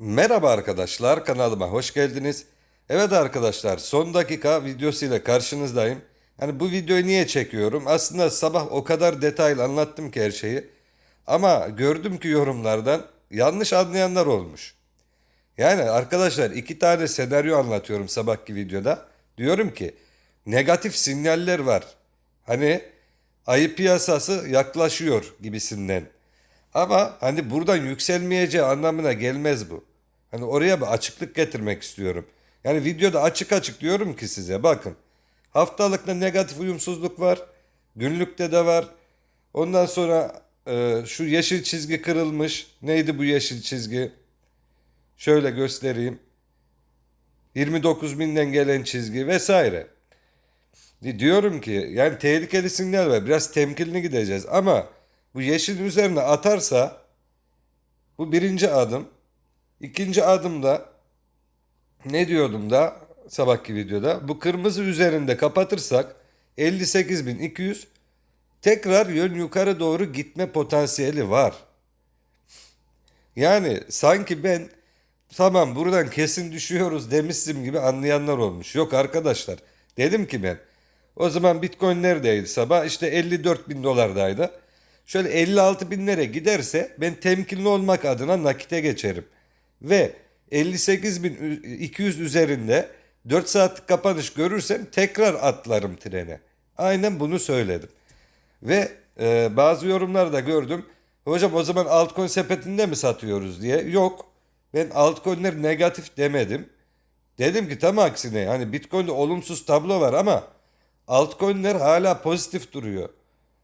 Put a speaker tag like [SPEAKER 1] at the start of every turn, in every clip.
[SPEAKER 1] Merhaba arkadaşlar kanalıma hoş geldiniz. Evet arkadaşlar son dakika videosuyla karşınızdayım. Hani bu videoyu niye çekiyorum? Aslında sabah o kadar detaylı anlattım ki her şeyi. Ama gördüm ki yorumlardan yanlış anlayanlar olmuş. Yani arkadaşlar iki tane senaryo anlatıyorum sabahki videoda. Diyorum ki negatif sinyaller var. Hani ayı piyasası yaklaşıyor gibisinden. Ama hani buradan yükselmeyeceği anlamına gelmez bu. Hani oraya bir açıklık getirmek istiyorum. Yani videoda açık açık diyorum ki size bakın. Haftalıkta negatif uyumsuzluk var. Günlükte de var. Ondan sonra e, şu yeşil çizgi kırılmış. Neydi bu yeşil çizgi? Şöyle göstereyim. 29 binden gelen çizgi vesaire. Diyorum ki yani tehlikeli sinyal var. Biraz temkinli gideceğiz ama bu yeşil üzerine atarsa bu birinci adım. İkinci adımda ne diyordum da sabahki videoda bu kırmızı üzerinde kapatırsak 58.200 tekrar yön yukarı doğru gitme potansiyeli var. Yani sanki ben tamam buradan kesin düşüyoruz demişsim gibi anlayanlar olmuş. Yok arkadaşlar dedim ki ben o zaman bitcoin neredeydi sabah işte 54 bin dolardaydı. Şöyle 56 binlere giderse ben temkinli olmak adına nakite geçerim. Ve 58.200 üzerinde 4 saatlik kapanış görürsem tekrar atlarım trene. Aynen bunu söyledim. Ve e, bazı yorumlarda gördüm. Hocam o zaman altcoin sepetinde mi satıyoruz diye. Yok. Ben altcoin'ler negatif demedim. Dedim ki tam aksine hani Bitcoin'de olumsuz tablo var ama altcoin'ler hala pozitif duruyor.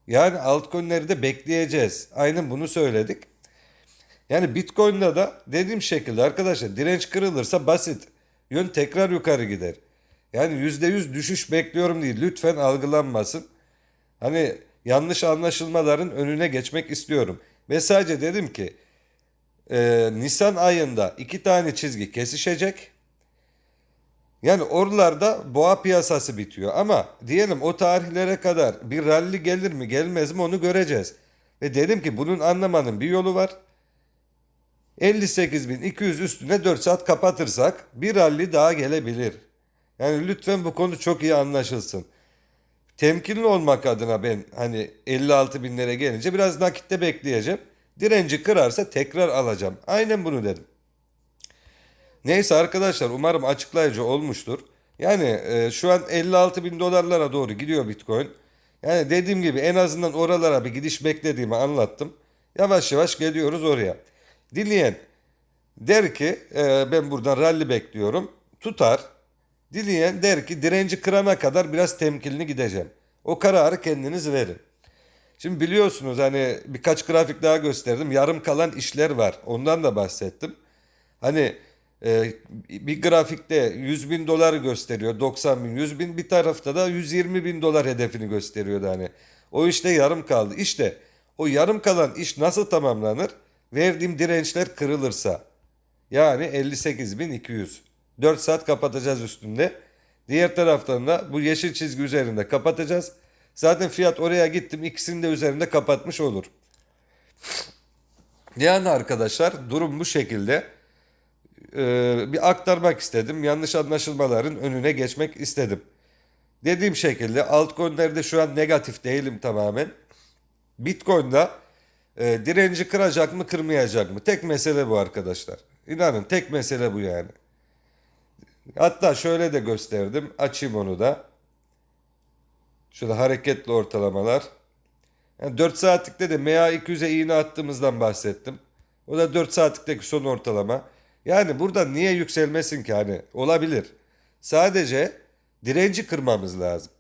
[SPEAKER 1] Yani altcoin'leri de bekleyeceğiz. Aynen bunu söyledik. Yani Bitcoin'da da dediğim şekilde arkadaşlar direnç kırılırsa basit. Yön tekrar yukarı gider. Yani %100 düşüş bekliyorum değil. Lütfen algılanmasın. Hani yanlış anlaşılmaların önüne geçmek istiyorum. Ve sadece dedim ki e, Nisan ayında iki tane çizgi kesişecek. Yani oralarda boğa piyasası bitiyor. Ama diyelim o tarihlere kadar bir ralli gelir mi gelmez mi onu göreceğiz. Ve dedim ki bunun anlamanın bir yolu var. 58.200 üstüne 4 saat kapatırsak bir ralli daha gelebilir. Yani lütfen bu konu çok iyi anlaşılsın. Temkinli olmak adına ben hani 56 binlere gelince biraz nakitte bekleyeceğim. Direnci kırarsa tekrar alacağım. Aynen bunu dedim. Neyse arkadaşlar umarım açıklayıcı olmuştur. Yani e, şu an 56 bin dolarlara doğru gidiyor Bitcoin. Yani dediğim gibi en azından oralara bir gidiş beklediğimi anlattım. Yavaş yavaş geliyoruz oraya. Dileyen der ki e, ben buradan rally bekliyorum. Tutar. Dileyen der ki direnci kırana kadar biraz temkinli gideceğim. O kararı kendiniz verin. Şimdi biliyorsunuz hani birkaç grafik daha gösterdim. Yarım kalan işler var. Ondan da bahsettim. Hani e, bir grafikte 100 bin dolar gösteriyor. 90 bin, 100 bin. Bir tarafta da 120 bin dolar hedefini gösteriyordu hani. O işte yarım kaldı. İşte o yarım kalan iş nasıl tamamlanır? Verdiğim dirençler kırılırsa. Yani 58.200. 4 saat kapatacağız üstünde. Diğer taraftan da bu yeşil çizgi üzerinde kapatacağız. Zaten fiyat oraya gittim ikisini de üzerinde kapatmış olur. Yani arkadaşlar durum bu şekilde. Ee, bir aktarmak istedim. Yanlış anlaşılmaların önüne geçmek istedim. Dediğim şekilde altcoin'lerde şu an negatif değilim tamamen. Bitcoin'da e, direnci kıracak mı kırmayacak mı? Tek mesele bu arkadaşlar. İnanın tek mesele bu yani. Hatta şöyle de gösterdim. Açayım onu da. Şurada hareketli ortalamalar. Yani 4 saatlikte de MA200'e iğne attığımızdan bahsettim. O da 4 saatlikteki son ortalama. Yani burada niye yükselmesin ki hani olabilir. Sadece direnci kırmamız lazım.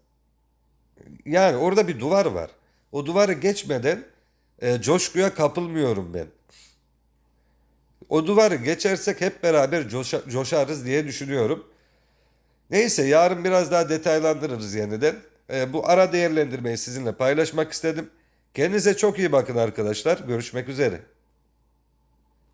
[SPEAKER 1] Yani orada bir duvar var. O duvarı geçmeden e, coşkuya kapılmıyorum ben. O duvarı geçersek hep beraber coşa- coşarız diye düşünüyorum. Neyse yarın biraz daha detaylandırırız yeniden. E, bu ara değerlendirmeyi sizinle paylaşmak istedim. Kendinize çok iyi bakın arkadaşlar. Görüşmek üzere.